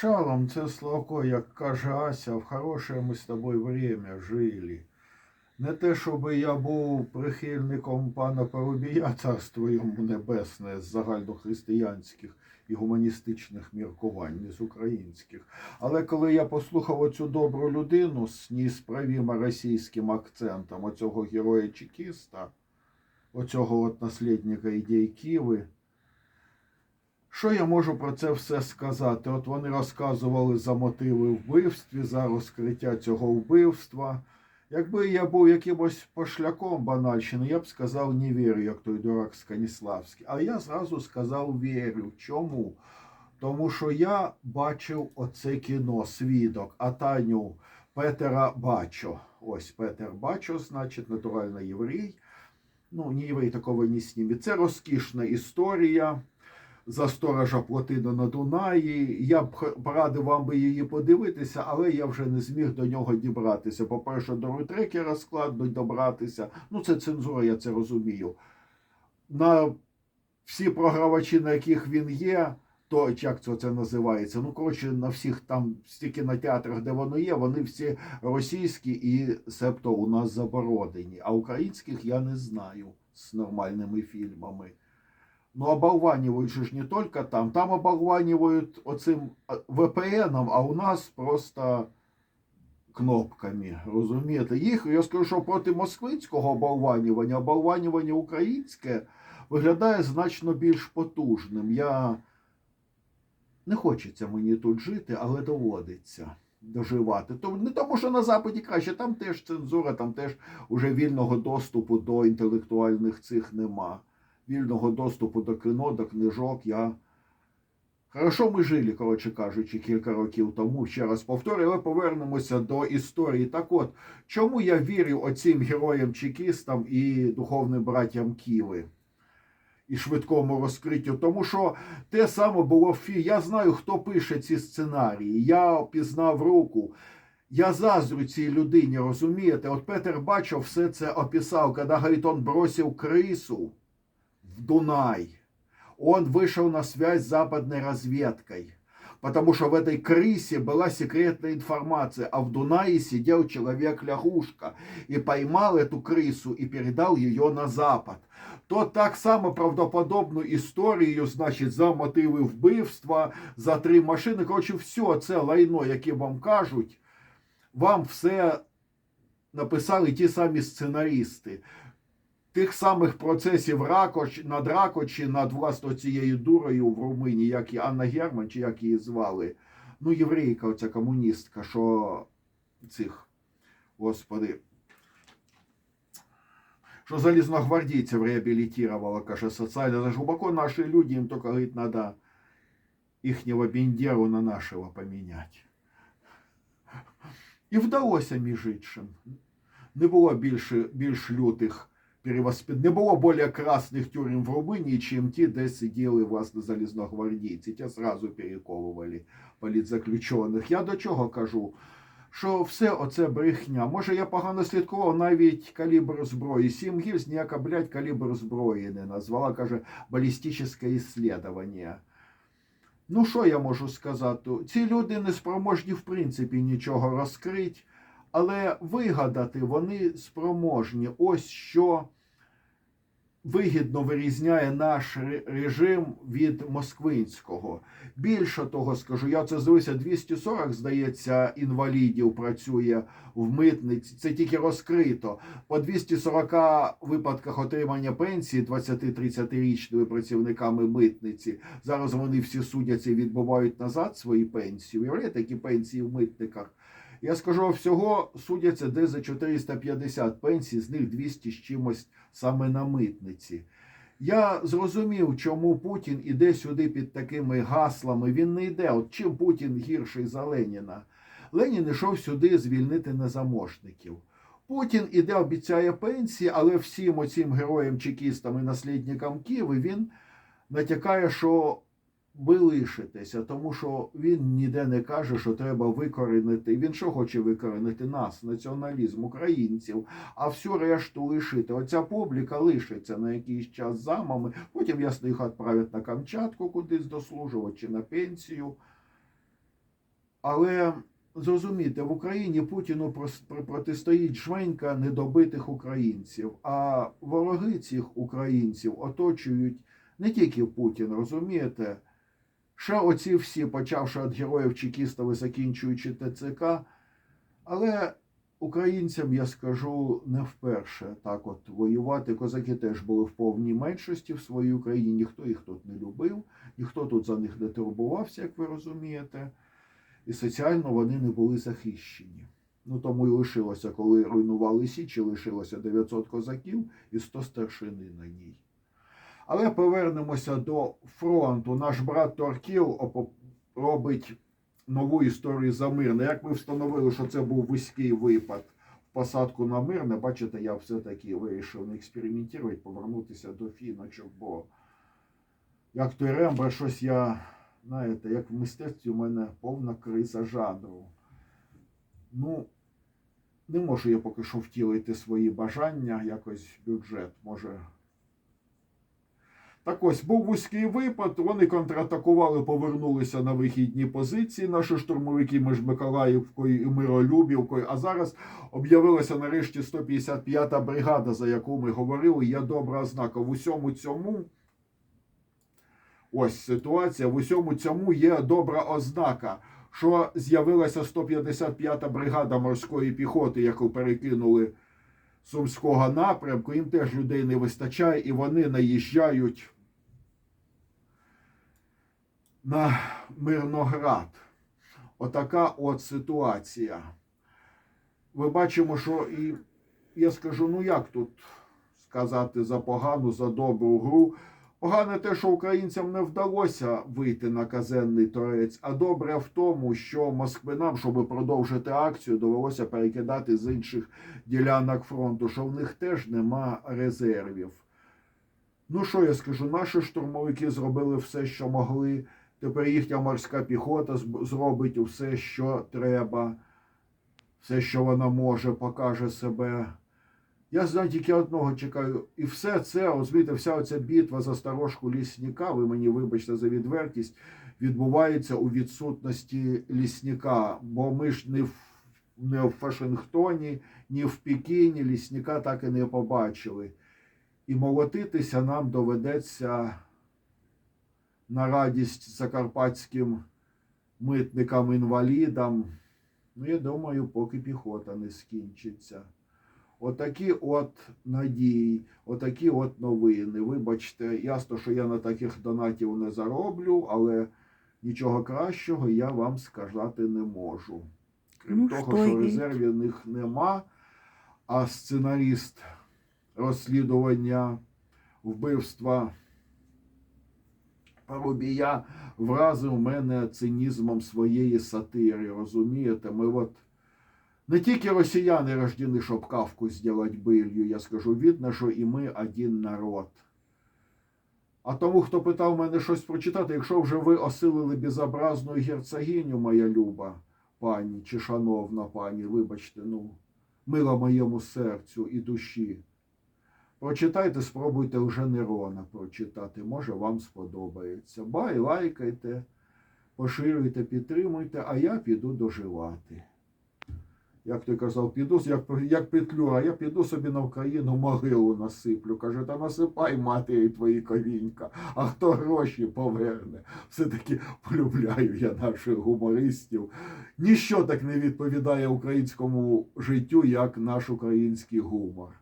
Шалом, це Славко, як каже Ася, в хороше ми з тобою время жили. Не те, щоб я був прихильником пана Парубія, царство йому небесне, з загальнохристиянських і гуманістичних міркувань, не з українських. Але коли я послухав оцю добру людину з несправімо російським акцентом, оцього героя чекіста, оцього от наслідника ідей Киви, що я можу про це все сказати? От вони розказували за мотиви вбивстві, за розкриття цього вбивства. Якби я був якимось пошляком банальщини, я б сказав не вірю, як той дурак Станіславський. А я зразу сказав вірю. Чому? Тому що я бачив оце кіно свідок, а Таню Петера Бачо. Ось Петер Бачо, значить, натурально єврей. Ну, не єврей такого не снімі. Це розкішна історія за сторожа Плотина на Дунаї. Я б порадив вам би її подивитися, але я вже не зміг до нього дібратися. По-перше, до рутрекера складно добратися. Ну, це цензура, я це розумію. На всі програвачі, на яких він є, то як це, це називається? Ну, коротше, на всіх там стільки на театрах, де воно є, вони всі російські і себто у нас заборонені. А українських я не знаю з нормальними фільмами. Ну, оболванивают же не только там. Там оболванивают оцим VPN, а у нас просто кнопками. Розумієте? Їх, я скажу, що проти москвинського оболванювання, оболванювання українське виглядає значно більш потужним. Я не хочеться мені тут жити, але доводиться доживати. То не тому, що на Западі краще, там теж цензура, там теж уже вільного доступу до інтелектуальних цих нема вільного доступу до кіно, до книжок. Я... Хорошо ми жили, коротше кажучи, кілька років тому. Ще раз повторюю, але повернемося до історії. Так от, чому я вірю оцим героям-чекістам і духовним братям Ківи? І швидкому розкриттю, тому що те саме було в фі. Я знаю, хто пише ці сценарії. Я пізнав руку. Я заздрю цій людині, розумієте? От Петер Бачов все це описав, коли говорить, бросив крису в Дунай. Он вышел на связь с западной разведкой, потому что в этой крысе была секретная информация, а в Дунае сидел человек-лягушка и поймал эту крысу и передал ее на Запад. То так само правдоподобну історію, значить, за мотиви вбивства, за три машини. Коротше, все це лайно, яке вам кажуть, вам все написали ті самі сценаристи тих самих процесів Ракоч, над Ракочі, над власно цією дурою в Румунії, як і Анна Герман, чи як її звали. Ну, єврейка, оця комуністка, що цих, господи, що залізногвардійців реабілітувала, каже, соціально. Це ж глибоко наші люди, їм тільки, говорить, треба їхнього Бендеру на нашого поміняти. І вдалося, між іншим. Не було більше, більш лютих перевоспит... Не було більш красних тюрем в Румунії, чим ті, де сиділи, власне, залізногвардійці. Ті зразу перековували політзаключених. Я до чого кажу? Що все оце брехня. Може, я погано слідкував навіть калібр зброї. Сім гільз ніяка, блядь, калібр зброї не назвала, каже, балістичне іслідування. Ну, що я можу сказати? Ці люди не спроможні, в принципі, нічого розкрити, але вигадати вони спроможні. Ось що вигідно вирізняє наш режим від москвинського. Більше того скажу, я це здивився, 240, здається, інвалідів працює в митниці. Це тільки розкрито. По 240 випадках отримання пенсії 20-30-річними працівниками митниці. Зараз вони всі судяться і відбувають назад свої пенсії. Уявляєте, які пенсії в митниках? Я скажу, всього судяться десь за 450 пенсій, з них 200 з чимось саме на митниці. Я зрозумів, чому Путін іде сюди під такими гаслами. Він не йде. От чим Путін гірший за Леніна? Ленін йшов сюди звільнити незаможників. Путін іде, обіцяє пенсії, але всім оцим героям-чекістам і наслідникам Києва він натякає, що ви лишитеся, тому що він ніде не каже, що треба викоренити. Він що хоче викоренити нас, націоналізм українців, а всю решту лишити. Оця публіка лишиться на якийсь час замами. Потім ясно їх відправлять на Камчатку кудись дослужувати чи на пенсію. Але зрозумійте, в Україні Путіну протистоїть жменька недобитих українців, а вороги цих українців оточують не тільки Путін, розумієте? Ще оці всі, почавши від героїв чекістів і закінчуючи ТЦК, але українцям я скажу не вперше так от воювати. Козаки теж були в повній меншості в своїй Україні. Ніхто їх тут не любив, ніхто тут за них не турбувався, як ви розумієте. І соціально вони не були захищені. Ну тому і лишилося, коли руйнували Січі, лишилося 900 козаків і 100 старшини на ній. Але повернемося до фронту. Наш брат Торкіл робить нову історію за мирне. Як ми встановили, що це був вузький випад в посадку на мирне, бачите, я все-таки вирішив не експериментувати, повернутися до фіночок, бо як той Рембо, щось я, знаєте, як в мистецтві у мене повна криза жанру. Ну, не можу я поки що втілити свої бажання, якось бюджет може. Так ось був вузький випад, вони контратакували, повернулися на вихідні позиції. Наші штурмовики між Миколаївкою і Миролюбівкою. А зараз об'явилася нарешті 155-та бригада, за яку ми говорили. Є добра ознака. В усьому цьому ось ситуація. В усьому цьому є добра ознака, що з'явилася 155-та бригада морської піхоти, яку перекинули Сумського напрямку. Їм теж людей не вистачає, і вони наїжджають на Мирноград. Отака от ситуація. Ми бачимо, що і я скажу, ну як тут сказати за погану, за добру гру. Погане те, що українцям не вдалося вийти на казенний торець, а добре в тому, що москвинам, щоб продовжити акцію, довелося перекидати з інших ділянок фронту, що в них теж нема резервів. Ну що я скажу, наші штурмовики зробили все, що могли. Тепер їхня морська піхота зробить все, що треба, все, що вона може, покаже себе. Я знаю тільки одного чекаю. І все це, розумієте, вся оця битва за сторожку лісника, ви мені вибачте за відвертість, відбувається у відсутності лісника. Бо ми ж не в, не в Вашингтоні, ні в Пекіні лісника так і не побачили. І молотитися нам доведеться на радість закарпатським митникам-інвалідам. Ну, я думаю, поки піхота не скінчиться. Отакі от надії, отакі от новини. Вибачте, ясно, що я на таких донатів не зароблю, але нічого кращого я вам сказати не можу. Крім Ну, того, що що є. резервів в них нема, а сценаріст розслідування вбивства Парубія вразив мене цинізмом своєї сатири. Розумієте? Ми от не тільки росіяни рождені, щоб кавку зробити билью, я скажу, видно, що і ми один народ. А тому, хто питав мене щось прочитати, якщо вже ви осилили безобразну герцогиню, моя люба пані чи шановна пані, вибачте, ну, мила моєму серцю і душі. Прочитайте, спробуйте вже Нерона прочитати. Може, вам сподобається. Бай, лайкайте, поширюйте, підтримуйте, а я піду доживати. Як ти казав, піду, як, як Петлюра, я піду собі на Україну могилу насиплю. Каже, та насипай матері твої ковінька, а хто гроші поверне. Все-таки полюбляю я наших гумористів. Ніщо так не відповідає українському життю, як наш український гумор.